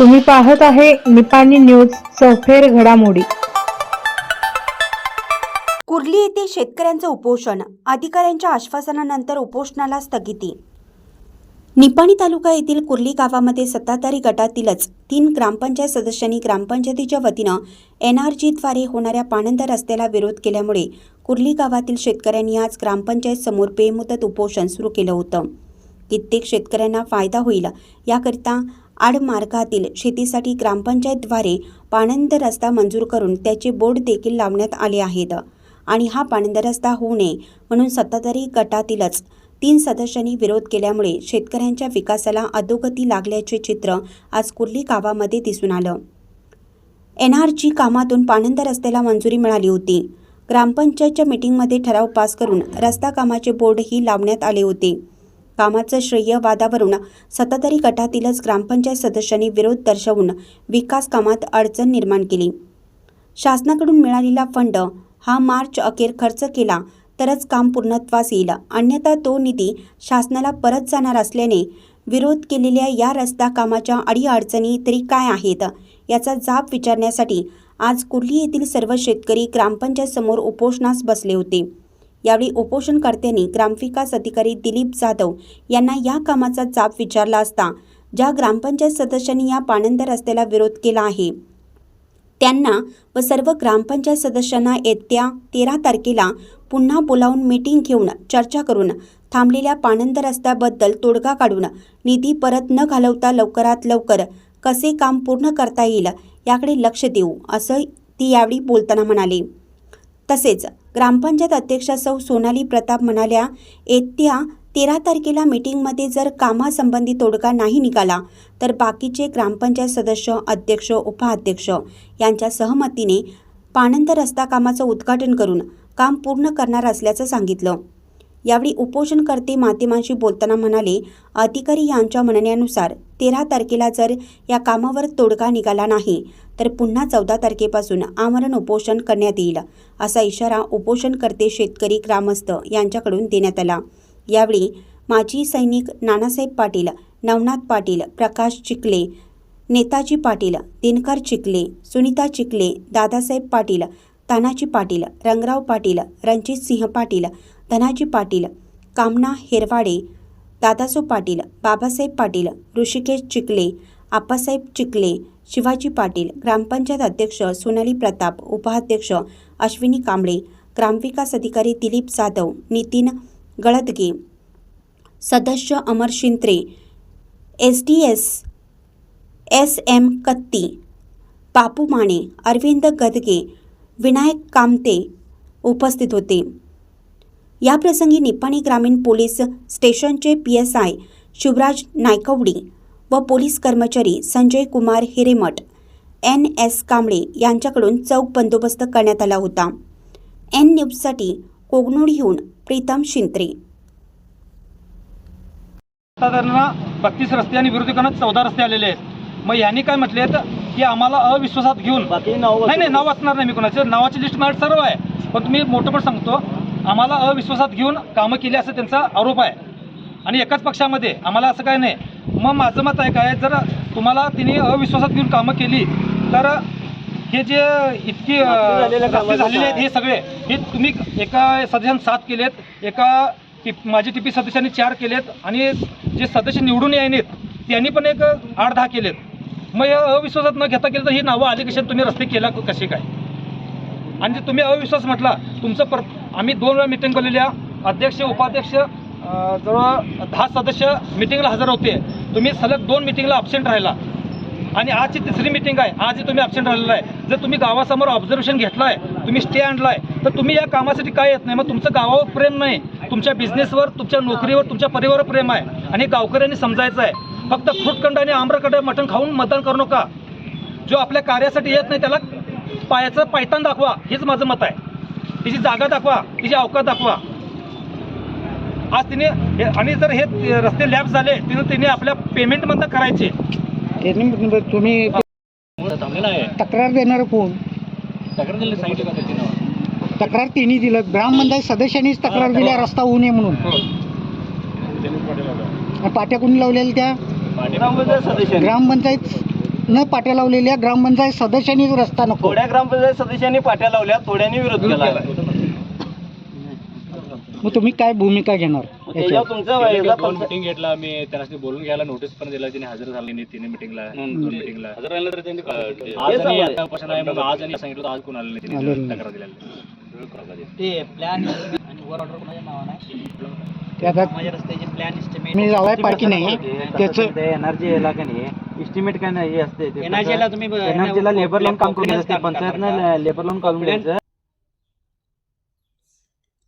तुम्ही पाहत आहे निपाणी न्यूज सफेर घडामोडी. कुर्ली येथे शेतकऱ्यांचं उपोषण अधिकाऱ्यांच्या आश्वासनानंतर उपोषणाला स्थगिती. निपाणी तालुका येथील कुर्ली गावामध्ये सत्ताधारी गटातीलच तीन ग्रामपंचायत सदस्यांनी ग्रामपंचायतीच्या वतीनं एन आर जीद्वारे होणाऱ्या पाणंद रस्त्याला विरोध केल्यामुळे कुर्ली गावातील शेतकऱ्यांनी आज ग्रामपंचायत समोर बेमुदत उपोषण सुरू केलं होतं. कित्येक शेतकऱ्यांना फायदा होईल याकरिता आडमार्गातील शेतीसाठी ग्रामपंचायतद्वारे पाणंद रस्ता मंजूर करून त्याचे बोर्ड देखील लावण्यात आले आहेत. आणि हा पाणंद रस्ता होऊ नये म्हणून सत्ताधारी गटातीलच तीन सदस्यांनी विरोध केल्यामुळे शेतकऱ्यांच्या विकासाला अधोगती लागल्याचे चित्र आज कुर्ली गावामध्ये दिसून आलं. एन आर जी कामातून पाणंद रस्त्याला मंजुरी मिळाली होती. ग्रामपंचायतच्या मीटिंगमध्ये ठराव पास करून रस्ता कामाचे बोर्डही लावण्यात आले होते. कामाचं श्रेय वादावरून सत्ताधारी गटातीलच ग्रामपंचायत सदस्यांनी विरोध दर्शवून विकास कामात अडचण निर्माण केली. शासनाकडून मिळालेला फंड हा मार्च अखेर खर्च केला तरच काम पूर्णत्वास येईल. अन्यथा तो निधी शासनाला परत जाणार असल्याने विरोध केलेल्या या रस्ता कामाच्या अडीअडचणी तरी काय आहेत याचा जाब विचारण्यासाठी आज कुर्ली येथील सर्व शेतकरी ग्रामपंचायत समोर उपोषणास बसले होते. यावेळी उपोषणकर्त्यांनी ग्रामविकास अधिकारी दिलीप जाधव यांना या कामाचा जाब विचारला असता ज्या ग्रामपंचायत सदस्यांनी या पाणंद रस्त्याला विरोध केला आहे. त्यांना व सर्व ग्रामपंचायत सदस्यांना येत्या तेरा तारखेला पुन्हा बोलावून मीटिंग घेऊन चर्चा करून थांबलेल्या पाणंद रस्त्याबद्दल तोडगा काढून निधी परत न घालवता लवकरात लवकर कसे काम पूर्ण करता येईल याकडे लक्ष देऊ असं ती यावेळी बोलताना म्हणाले. तसेच ग्रामपंचायत अध्यक्षा सौ सोनाली प्रताप म्हणाल्या येत्या तेरा तारखेला मीटिंगमध्ये जर कामासंबंधी तोडगा नाही निघाला तर बाकीचे ग्रामपंचायत सदस्य अध्यक्ष उपाध्यक्ष यांच्या सहमतीने पाणंद रस्ता कामाचं उद्घाटन करून काम पूर्ण करणार असल्याचं सांगितलं. यावेळी उपोषणकर्ते माध्यमांशी बोलताना म्हणाले अधिकारी यांच्या म्हणण्यानुसार तेरा तारखेला जर या कामावर तोडगा निघाला नाही तर पुन्हा चौदा तारखेपासून आमरण उपोषण करण्यात येईल असा इशारा उपोषणकर्ते शेतकरी ग्रामस्थ यांच्याकडून देण्यात आला. यावेळी माजी सैनिक नानासाहेब पाटील नवनाथ पाटील प्रकाश चिखले नेताजी पाटील दिनकर चिखले सुनीता चिखले दादासाहेब पाटील तानाजी पाटील रंगराव पाटील रणजित सिंह पाटील धनाजी पाटील कामना हेरवाडे दादासो पाटील बाबासाहेब पाटील ऋषिकेश चिखले आप्पासाहेब चिखले शिवाजी पाटील ग्रामपंचायत अध्यक्ष सोनाली प्रताप उपाध्यक्ष अश्विनी कांबळे ग्रामविकास अधिकारी दिलीप जाधव नितीन गळदगे सदस्य Amar Shintre S D S S M Katti Bapu Mane Arvind Gadage Vinayak Kamte उपस्थित होते. याप्रसंगी निपाणी ग्रामीण पोलीस स्टेशनचे P S I Shivraj Naikwadi व पोलीस कर्मचारी संजय कुमार हिरेमठ एन एस कांबळे यांच्याकडून चौक बंदोबस्त करण्यात आला होता. एन न्यूजसाठी कोगनोडीहून प्रीतम शिंत्रे. बत्तीस रस्ते आणि विरोधकांना चौदा रस्ते आलेले आहेत. मग यांनी काय म्हटले की आम्हाला अविश्वासात घेऊन नाही नाही नाव वाचणार नाही मी कोणाचं. नावाची लिस्ट माझ्याकडे सर्व आहे. पण तुम्ही मोठं पण सांगतो आम्हाला अविश्वासात घेऊन कामं केली असं त्यांचा आरोप आहे. आणि एकाच पक्षामध्ये आम्हाला असं काय नाही. मग माझं मत आहे काय? जर तुम्हाला तिने अविश्वासात घेऊन कामं केली तर हे जे इतकी रस्ते झालेले आहेत? हे सगळे हे तुम्ही एका सदस्याने सात केलेत एका टिप माजी टी पी सदस्यांनी चार केलेत आणि जे सदस्य निवडून यायनेत त्यांनी पण एक आठ दहा केलेत. मग या अविश्वासात न घेता केलं तर ही नावं आली कशी तुम्ही रस्ते केला कसे काय? आणि जे तुम्ही अविश्वास म्हटला तुमचं पर आम्ही दोन वेळा मिटिंग बोललेल्या अध्यक्ष उपाध्यक्ष जवळ दहा सदस्य मिटिंगला हजर होते. तुम्ही सलग दोन मिटिंगला अब्सेंट राहिला. आणि आजची तिसरी मिटिंग आहे आजही तुम्ही अब्सेंट राहिलेला आहे. जर तुम्ही गावासमोर ऑब्झर्वेशन घेतलाय तुम्ही स्टे आणलाय तर तुम्ही या कामासाठी काय येत नाही? मग तुमचं गावावर प्रेम नाही. तुमच्या बिझनेसवर तुमच्या नोकरीवर तुमच्या परिवारावर प्रेम आहे. आणि गावकऱ्यांनी समजायचं आहे. फक्त फ्रूटखंड आणि आम्रखंड मटण खाऊन मतदान करू नका. जो आपल्या कार्यासाठी येत नाही त्याला पायाचं पायतान दाखवा. हेच माझं मत आहे. तिची जागा दाखवा तिची अवकाश दाखवा. आज तिने हे आणि जर हे रस्ते लॅब झाले तिने तिने आपल्या पेमेंटमधनं करायचे. तुम्ही थांबलेला आहे. तक्रार देणार कोण? तक्रार दिली सांगितलं का त्याच्यानं तक्रार त्यांनी दिलं. ग्रामपंचायत सदस्यांनीच तक्रार दिल्या रस्ता होऊ नये म्हणून. आणि पाट्या कोणी लावलेल्या त्या? ग्रामपंचायत सदस्य ग्रामपंचायत न पाट्या लावलेल्या. ग्रामपंचायत सदस्यांनीच रस्ता नको. थोड्या ग्रामपंचायत सदस्यांनी पाट्या लावल्या थोड्यांनी विरोध केला. मग तुम्ही काय भूमिका घेणार? त्याच्यावर याच्यावर? तुमचा दोन याचा पंचायत- मिटिंग घेतला आम्ही. त्यांना बोलून घ्यायला नोटीस पण दिला तिने हजर झाले नाही तिने मिटिंगला दोन मिटिंगला हजर राहिलं तर त्यांनी आज आणि. आता आहे मग आज आणि सांगितलं आज कोण आलेलं नाही आलेलं तिने नाही. तक्रार दिलेली ते आता मी जावाय पार्की नाही. त्याचं एनर्जी याला का नाही? इस्टिमेट काय नाही हे असते एनर्जीला तुम्ही एनर्जीला लेबर लावून काम करून घ्यायचं असते पंचायतनं लेबर लावून काढून घ्यायचं